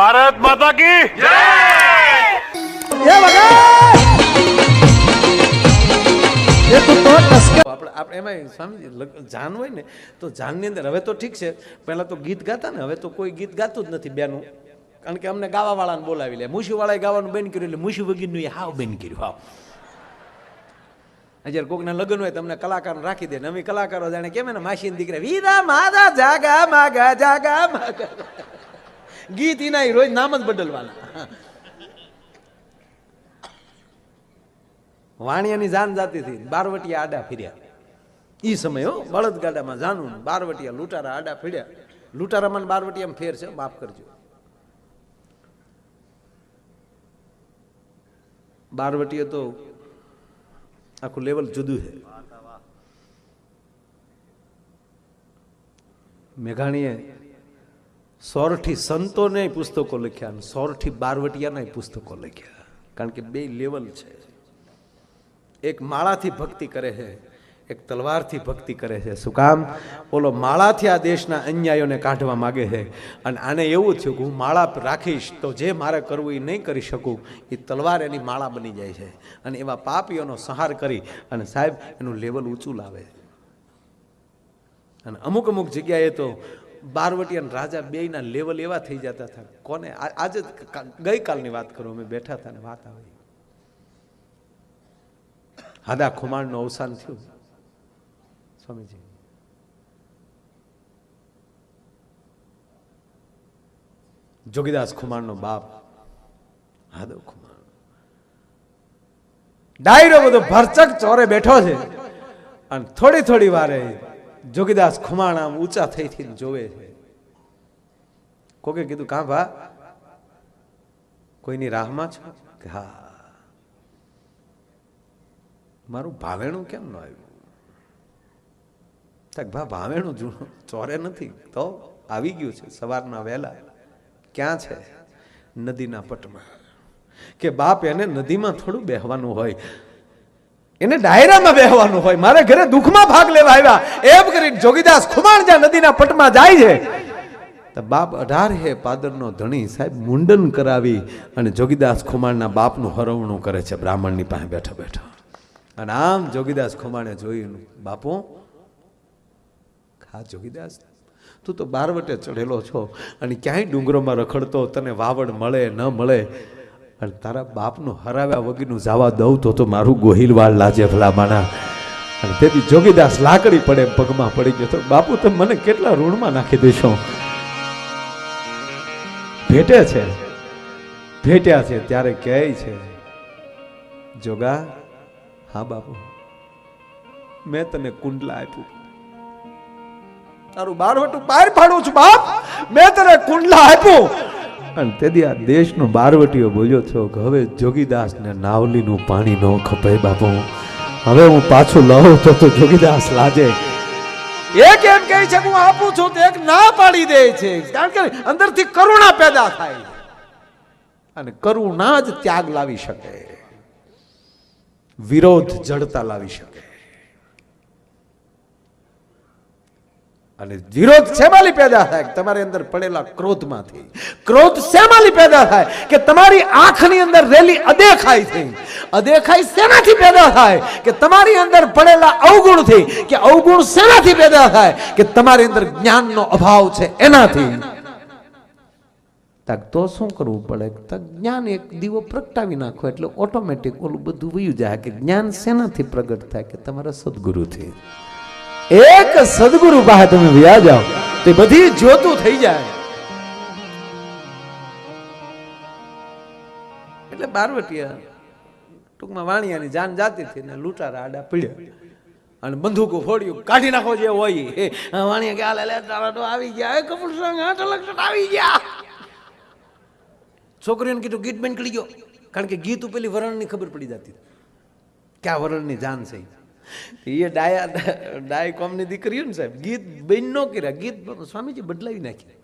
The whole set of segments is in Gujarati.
ભારત માતા કી એ એ તું આપણે આપણે એમાં સ્વામી જાન હોય ને તો જાનની અંદર હવે તો ઠીક છે પહેલાં તો ગીત ગાતા ને હવે તો કોઈ ગીત ગાતું જ નથી બેનું. કારણ કે અમને ગાવાવાળાને બોલાવી લે. મુશીવાળાએ ગાવાનું બેન કર્યું એટલે મુશી વગીરનું એ હાવ બેન કર્યું હાવ. જ્યારે કોકના લગ્ન હોય તમને કલાકાર રાખી દે ને અમે કલાકારો જાણે કેમ ને માસી દીકરા વીરા માદા જાગા માગા જાગા માગા. ગીત એના રોજ નામ જ બદલવાના. વાણિયાની જાન જાતી હતી બારવટિયા આડા ફર્યા. ઈ સમય બળદગાડામાં જાનું બારવટિયા લૂંટારા આડા ફર્યા. લૂંટારામાં બારવટિયામાં ફેર છે, માફ કરજો. બારવટીએ તો આખું લેવલ જુદું છે. મેઘાણીએ સોરઠી સંતોને પુસ્તકો લખ્યા અને સોરઠી બારવટિયાના પુસ્તકો લખ્યા. કારણ કે બે લેવલ છે. એક માળાથી ભક્તિ કરે છે, એક તલવારથી ભક્તિ કરે છે. શું કામ? ઓલો માળાથી આ દેશના અન્યાયોને કાઢવા માગે છે. અને આને એવું થયું કે હું માળા રાખીશ તો જે મારે કરવું એ નહીં કરી શકું એ તલવાર એની માળા બની જાય છે. અને એવા પાપીઓનો સંહાર કરી અને સાહેબ, એનું લેવલ ઊંચું લાવે. અને અમુક અમુક જગ્યાએ તો બારવટી અને રાજા બેયના લેવલ એવા થઈ જતા હતા. કોને? આજે ગઈકાલની વાત કરું, અમે બેઠા હતા ને વાત આવી. હાદા ખુમાણનું અવસાન થયું. સ્વામીજી. જોગીદાસ ખુમાણનો બાપ. હાદો ખુમાણ. ડાયરો બધો ભરચક ચોરે બેઠો છે. અને થોડી થોડી વારે જોગીદાસ ખુમાણ ઊંચા થઈ જોવે છે. કોકે કીધું, કાં ભા, કોઈની રાહમાં છો? હા. મારું ભાવેણું કેમ ન આવ્યું? ભા, ભાવેણું જૂનું ચોરે નથી, તો આવી ગયું છે, સવારના વહેલા. ક્યાં છે? નદીના પટમાં. કે બાપ, એને નદીમાં થોડું બેહવાનું હોય. એને ડાયરામાં બેહવાનું હોય. મારે ઘરે દુઃખમાં ભાગ લેવા આવ્યા. એમ કરી જોગીદાસ ખુમાણ જ્યાં નદીના પટમાં જાય છે. તો બાપ અઢાર હે પાદરનો ધણી. સાહેબ, મુંડન કરાવી અને જોગીદાસ ખુમાણના બાપનું હરવણું કરે છે બ્રાહ્મણની પાસે બેઠા બેઠા. અને આમ જોગીદાસ ખુમાણે જોયું, બાપુ, ખા જોગીદાસ. તું તો બારવટે ચઢેલો છો અને ક્યાંય ડુંગરોમાં રખડતો તને વાવડ મળે, ન મળે. અને તારા બાપનું હરાવ્યા વગરનું જાવા દઉં તો તો મારું ગોહિલવાળ લાજે ભલામાના અને તેથી જોગીદાસ લાકડી પડે પગમાં પડી ગયો તો, બાપુ, તમે મને કેટલા ઋણમાં નાખી દેશો ભેટે છે. ભેટ્યા છે, ત્યારે કહે છે, જોગા, હા બાપુ, મેં તને કુંડલા આપ્યું. તારું બારવટું બહાર પાડું છું, બાપ! મેં તને કુંડલા આપ્યું. અને તેથી આ દેશનો બારવટીઓ બોલ્યો છો કે હવે જોગીદાસ ને નાવલીનું પાણી ન ખપે બાપુ. હવે હું પાછું લઉં તો તો જોગીદાસ લાજે. એક એમ કહે છે હું આપું છું તો એક ના પાડી દે છે. કારણ કે અંદરથી કરુણા પેદા થાય. અને કરુણા જ ત્યાગ લાવી શકે. વિરોધ જડતા લાવી શકે. અને વિરોધ શેમાલી પેદા થાય તમારી અંદર પડેલા ક્રોધમાંથી? ક્રોધ શેમાલી પેદા થાય કે તમારી આંખની અંદર રેલી અદેખાઈ થઈ? અદેખાઈ શેનાથી પેદા થાય કે તમારી અંદર પડેલા અવગુણથી? કે અવગુણ શેનાથી પેદા થાય કે તમારી અંદર જ્ઞાનનો અભાવ છે એનાથી? તક તો શું કરવું પડે? તક જ્ઞાન એક દીવો પ્રગટાવી નાખો એટલે ઓટોમેટિક ઓલું બધું વયું જાય કે જ્ઞાન શેનાથી પ્રગટ થાય કે તમારા સદગુરુથી? એક સદગુરુ પાસે તમે વ્યા જાઓ, તે બધી જોતું થઈ જાય. એટલે બારવટીયા ટૂંકમાં વાણિયાની જાન જાતી હતી ને લૂંટારા આડા પીડ્યા. અને બંદૂકો ફોડ્યું, કાઢી નાખો જે હોય. વાણિયા કે, આલે, લે, તારા તો આવી ગયા. એ કપૂર સંગ આઠ લક્ષ આવી ગયા. છોકરીઓને કીધું, ગીત બેન કરી ગયો કારણ કે ગીત પેલી વરણની ખબર પડી જતી ક્યાં વરણની જાન છે એ ડાયા ડાય કોમની દીકરીઓ ને સાહેબ, ગીત બેન નો કર્યા, ગીત સ્વામીજી બદલાવી નાખ્યા.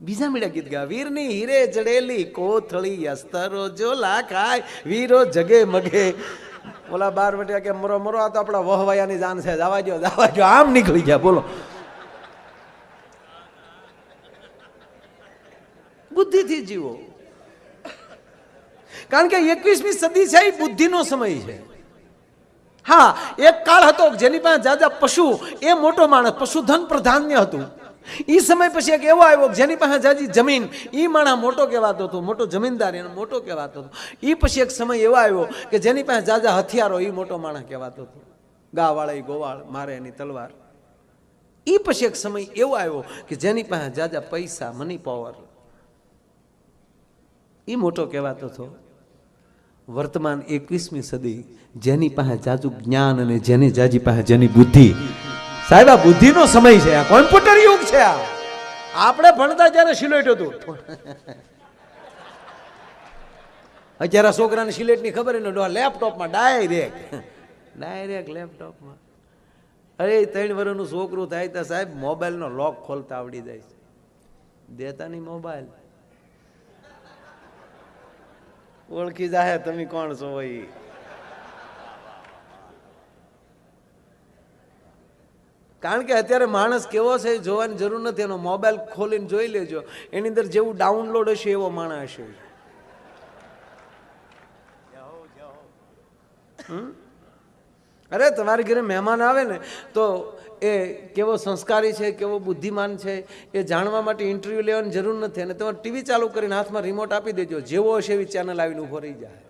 બીજા મીડા ગીત ગા વીરની હીરે ચડેલી કોથળી, અસ્તરો જોલા ખાય, વીરો જગે મગે. ઓલા બાર વટ્યા કે, મરો મરો, આ તો આપણા વહવાયાની જાન છે, જવા જો જવા જો આમ નીકળી ગયા, બોલો. બુદ્ધિથી જીવો. કારણ કે એકવીસમી સદી છે એ બુદ્ધિનો સમય છે. હા, એક કાળ હતો જેની પાસે જાજા પશુ, એ મોટો માણસ, પશુધન પ્રધાન્ય હતું. એ સમય પછી એક એવો આવ્યો જેની પાસે જાજી જમીન એ માણસ મોટો કહેવાતો હતો, મોટો જમીનદાર એનો મોટો કહેવાતો હતો. એ પછી એક સમય એવો આવ્યો કે જેની પાસે જાજા હથિયારો એ મોટો માણસ કહેવાતો હતો. ગાવાળા એ ગોવાળ, મારે એની તલવાર. એ પછી એક સમય એવો આવ્યો કે જેની પાસે જાજા પૈસા મની પાવર એ મોટો કહેવાતો હતો. વર્તમાન એકવીસમી સદી, જેની પાસે જાજુ જ્ઞાન અને જેની જાજી પાસે જેની બુદ્ધિ. સાહેબ, આ બુદ્ધિનો સમય છે, આ કોમ્પ્યુટર યુગ છે આ. આપણે ભણતા ત્યારે સિલેટ હતું. અત્યારે છોકરાને સિલેટની ખબર એને લેપટોપમાં ડાયરેક્ટ. ડાયરેક્ટ લેપટોપમાં. અરે ત્રણ વર્ષનું છોકરું થાય તો સાહેબ, મોબાઈલનો લોક ખોલતા આવડી જાય છે. દેતા નહીં મોબાઈલ. ઓળખી જાહે તમે કોણ છો ભાઈ કારણ કે અત્યારે માણસ કેવો છે એ જોવાની જરૂર નથી. એનો મોબાઈલ ખોલીને જોઈ લેજો. એની અંદર જેવું ડાઉનલોડ હશે એવો માણસ હશે. હમ? અરે, તમારી ઘરે મહેમાન આવે ને, તો એ કેવો સંસ્કારી છે, કેવો બુદ્ધિમાન છે, એ જાણવા માટે ઇન્ટરવ્યૂ લેવાની જરૂર નથી. અને તમારે ટીવી ચાલુ કરીને હાથમાં રિમોટ આપી દેજો. જેવો હશે એવી ચેનલ આવીને ઊભો રહી જાય?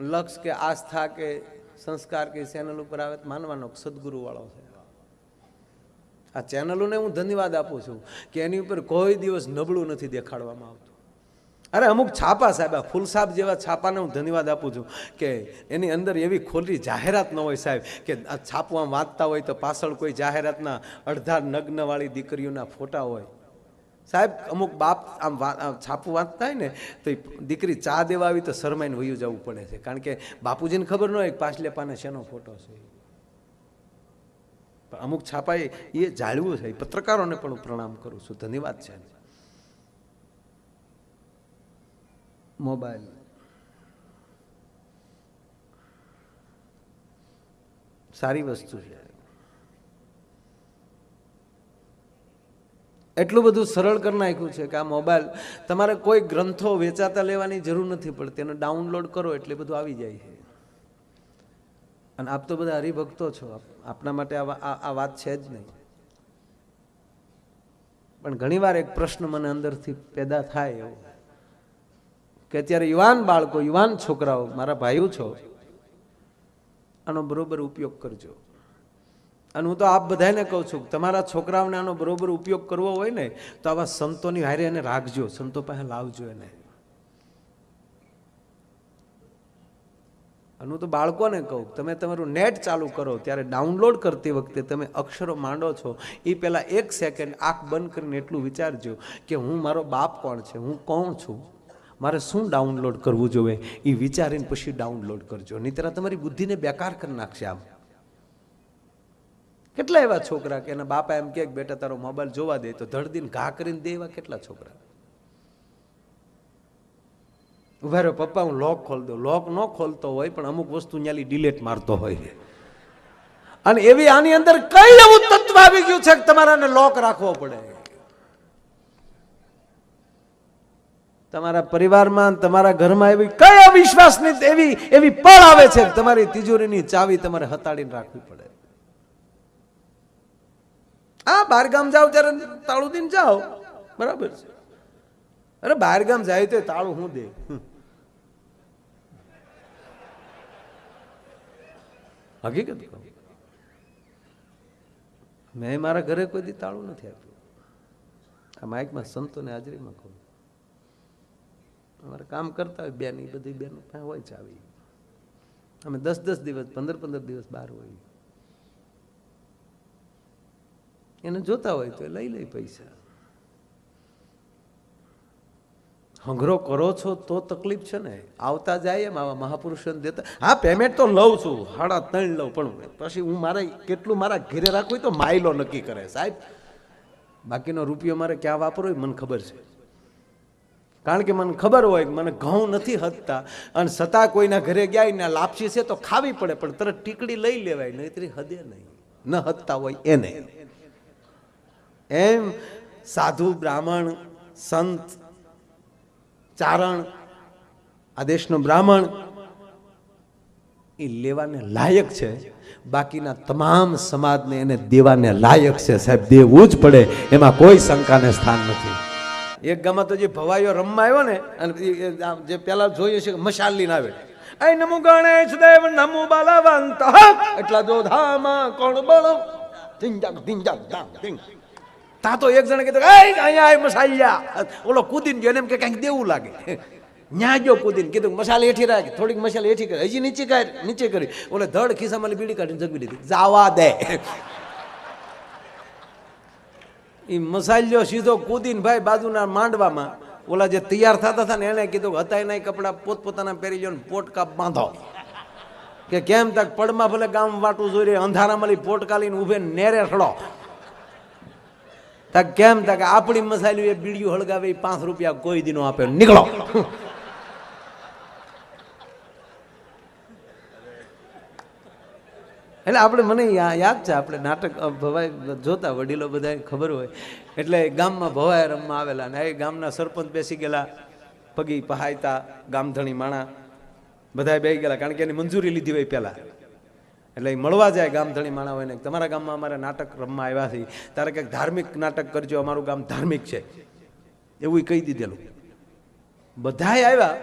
લક્ષ કે આસ્થા કે સંસ્કાર કે ચેનલ ઉપર આવે માનવાનો કે સદગુરુ વાળો છે. આ ચેનલોને હું ધન્યવાદ આપું છું કે એની ઉપર કોઈ દિવસ નબળું નથી દેખાડવામાં આવતું. અરે અમુક છાપા સાહેબ, આ ફૂલસાબ જેવા છાપાને હું ધન્યવાદ આપું છું કે એની અંદર એવી ખોલી જાહેરાત ન હોય સાહેબ, કે આ છાપું આમ વાંચતા હોય તો પાછળ કોઈ જાહેરાતના અડધા નગ્નવાળી દીકરીઓના ફોટા હોય. સાહેબ, અમુક બાપ આમ છાપું વાંચતા હોય ને, તો દીકરી ચા દેવા આવી તો શરમાઈને વયું જવું પડે છે. કારણ કે બાપુજીને ખબર ન હોય પાછલે પાને શેનો ફોટો છે. અમુક છાપાએ એ જાળવું છે. પત્રકારોને પણ હું પ્રણામ કરું છું. ધન્યવાદ છે. મોબાઈલ. સારી વસ્તુ છે. એટલું બધું સરળ કરી નાખ્યું છે કે આ મોબાઈલ તમારે કોઈ ગ્રંથો વેચાતા લેવાની જરૂર નથી પડતી. એને ડાઉનલોડ કરો એટલે બધું આવી જાય છે. અને આપ તો બધા હરિભક્તો છો. આપના માટે આ વાત છે જ નહીં. પણ ઘણીવાર એક પ્રશ્ન મને અંદરથી પેદા થાય એવો. કે અત્યારે યુવાન બાળકો, યુવાન છોકરાઓ, મારા ભાઈઓ છો, આનો બરોબર ઉપયોગ કરજો. અને હું તો આપ બધાને કહું છું, તમારા છોકરાઓને આનો બરોબર ઉપયોગ કરવો હોય ને, તો આવા સંતોની હારે એને રાખજો, સંતો પાસે લાવજો એને. અને હું તો બાળકોને કહું, તમે તમારું નેટ ચાલુ કરો, ત્યારે ડાઉનલોડ કરતી વખતે તમે અક્ષરો માંડો છો એ પહેલાં એક સેકન્ડ આંખ બંધ કરીને એટલું વિચારજો કે હું મારો બાપ કોણ છે, હું કોણ છું? મારે શું ડાઉનલોડ કરવું જોઈએ એ વિચારીને પછી ડાઉનલોડ કરજો. નહીંતર તમારી બુદ્ધિને બેકાર કરી નાખશે આમ. કેટલા એવા છોકરા કે એના બાપા એમ કે, બેટા, તારો મોબાઈલ જોવા દે. તો ધડદીને ઘા કરીને દે એવા કેટલા છોકરા? ઊભા રહ્યો પપ્પા, હું લોક ખોલ દઉં. લોક ન ખોલતો હોય, પણ અમુક વસ્તુ ન્યાલી ડિલેટ મારતો હોય અને એવી આની અંદર કઈ એવું તત્વ આવી ગયું છે કે તમારાને લોક રાખવો પડે? તમારા પરિવારમાં, તમારા ઘરમાં એવી કઈ અવિશ્વાસની એવી એવી પળ આવે છે? તમારી તિજોરીની ચાવી તમારે હતાડીને રાખવી પડે. આ બહાર ગામ જાઓ ત્યારે તાળું દઈને જાઓ. બરાબર છે. અરે બહાર ગામ જાય તો તાળું હું દે. હકીકત મેં મારા ઘરે કોઈ દી તાળું નથી આપ્યું. આ માઇકમાં સંતોને હાજરીમાં કહું. અમારે કામ કરતા હોય બેન, એ બધી બેન ત્યાં હોય ચાવી અમે દસ દસ દિવસ, પંદર પંદર દિવસ બહાર હોય એને જોતા હોય તો એ લઈ લઈ પૈસા. હંગરો કરો છો તો તકલીફ છે ને. આવતા જાય એમ આવા મહાપુરુષોને દેતા. હા પેમેન્ટ તો લઉં છું, સાડા ત્રણ લઉં, પણ પછી હું મારે કેટલું મારા ઘેરે રાખવું તો માઇલો નક્કી કરે. સાહેબ, બાકીનો રૂપિયો મારે ક્યાં વાપરવો મને ખબર છે. કારણ કે મને ખબર હોય કે મને ઘઉં નથી હતતા અને છતાં કોઈના ઘરે ગયા ને લાપસી છે તો ખાવી પડે, પણ તરત ટીકડી લઈ લેવાય, નહીતરી હદે નહીં. ન હતતા હોય એને. એમ સાધુ, બ્રાહ્મણ, સંત, ચારણ, આ દેશનો બ્રાહ્મણ, એ લેવાને લાયક છે. બાકીના તમામ સમાજને એને દેવાને લાયક છે. સાહેબ, દેવું જ પડે, એમાં કોઈ શંકાને સ્થાન નથી. એક ગામમાં તો જે ભવાઈઓ રમવા આવ્યો ને, અને જે પેલા જોઈએ છે મશાલ લઈને આવે. એ નમો ગણેશ દેવ, નમો બાલાવંત એટલા જો ધામા કોણ બળો? ધીંજાક ધીંજાક ધામ ધીંગ. તા તો એક જણે કીધું એ અહીંયા આય મસાલિયા ઓલો કૂદીને ગયો એમ કે કંઈક દેવું લાગે. ન્યા ગયો કૂદીને, કીધું મસાલે હેઠી રાખ. થોડીક મસાલી હેઠી કરી. હજી નીચે કાઢ નીચે કરી. ઓલે ધડ ખિસ્સામાં બીડી કાઢીને જગવી દીધી. જાવા દે. એ મસાલ્યો સીધો કૂદીને ભાઈ બાજુના માંડવામાં ઓલા જે તૈયાર થતા હતા ને એને કીધું હતા એના કપડા, પોતપોતાના પહેરી લો ને પોટકા બાંધો. કે કેમ તક પડમાં ભલે ગામ વાટું જોઈ અંધારામાં પોટકા લઈને ઊભે નેરે ખડો તક કેમ તક આપણી મસાલી એ બીડીયું હળગાવે પાંચ રૂપિયા કોઈ દિનો આપે. નીકળો. એટલે આપણે મને યાદ છે, આપણે નાટક ભવાઈ જોતા વડીલો બધા ખબર હોય. એટલે ગામમાં ભવાઈ રમવા આવેલા ને એ ગામના સરપંચ બેસી ગયેલા, પગી પહાયતા, ગામધણી માણા બધા બેસી ગયેલા, કારણ કે એની મંજૂરી લીધી હોય પહેલાં. એટલે એ મળવા જાય ગામધણી માણા હોય ને, તમારા ગામમાં અમારે નાટક રમવા આવ્યા છે. તારે કંઈક ધાર્મિક નાટક કરજો, અમારું ગામ ધાર્મિક છે. એવું કહી દીધેલું. બધાએ આવ્યા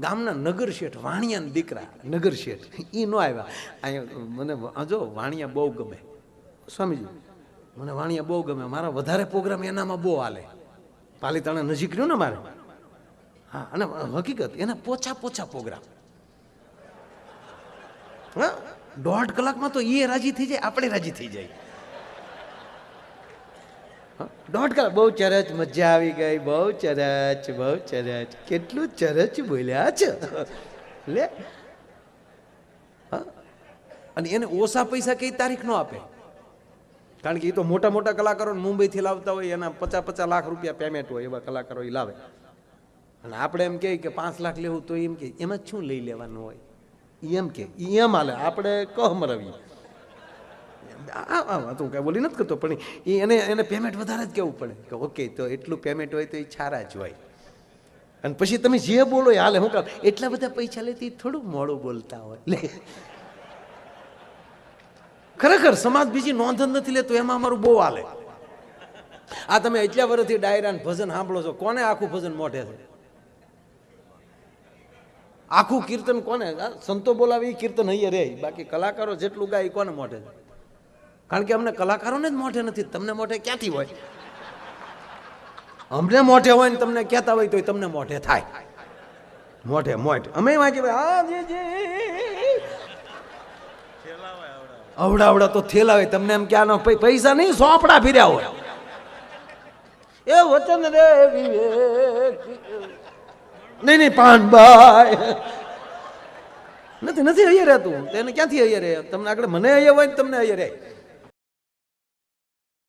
ગામના નગર શેઠ, વાણિયાના દીકરા. નગર શેઠ. એ ન આવ્યા. અહીંયા મને જો, વાણિયા બહુ ગમે. સ્વામીજી, મને વાણિયા બહુ ગમે. મારા વધારે પ્રોગ્રામ એનામાં બહુ હાલે. પાલીતાણા નજીક રહ્યું ને મારે? હા, અને હકીકત, એના પોછા પોછા પ્રોગ્રામ. હા? દોઢ કલાકમાં તો એ રાજી થઈ જાય, આપણે રાજી થઈ જાય. દોઢ કલાક બહુ ચરચ, મજા આવી ગઈ, બહુ ચરચ બહુ ચરચ. કેટલું ચરચ બોલ્યા છે? લે. અને એને ઓછા પૈસા કઈ તારીખ નો આપે? કારણ કે એ તો મોટા મોટા કલાકારો મુંબઈથી લાવતા હોય, એના પચાસ પચાસ લાખ રૂપિયા પેમેન્ટ હોય, એવા કલાકારો એ લાવે. અને આપણે એમ કહે કે પાંચ લાખ લેવું તો એમ કે એમાં શું લઈ લેવાનું હોય? એમ કે એમ હાલે. આપણે કહમ આ તું કાંઈ બોલી નથી કરતો, પણ એને એને પેમેન્ટ વધારે જ કહેવું પડે. કે ઓકે તો એટલું પેમેન્ટ હોય તો એ છારા જ હોય. અને પછી તમે જે બોલો એ હાલે. હું કામ, એટલા બધા પૈસા લેતી થોડું મોડું બોલતા હોય. લે. ખરેખર સમાજ બીજી નોંધ નથી લેતો, એમાં અમારું બહુ હાલે. આ તમે એટલા વર્ષથી ડાયરા ને ભજન સાંભળો છો, કોને આખું ભજન મોઢે છે? આખું કીર્તન કોને? સંતો બોલાવે એ કીર્તન અહીંયા રે બાકી કલાકારો જેટલું ગાય કોને મોઢે છે? કારણ કે અમને કલાકારોને જ મોઢે નથી, તમને મોઢે ક્યાંથી હોય? અમને મોઢે હોય ને તમને કહેતા હોય તો તમને મોઢે થાય. મોઢે, મોઢ. અમે વાંચી ભાઈ જી જી. અવડા અવડા તો થેલાવે તમને એમ ક્યાં પૈસા નહીં, સોંપડા ફીર્યા હોય. એ વચન રે નહીં નહીં, પાનબાઈ. નથી નથી, અહીંયા રહેતું. તેને ક્યાંથી અહીંયા રહે? તમને આગળ મને અહીંયા હોય ને તમને અહીંયા રહે?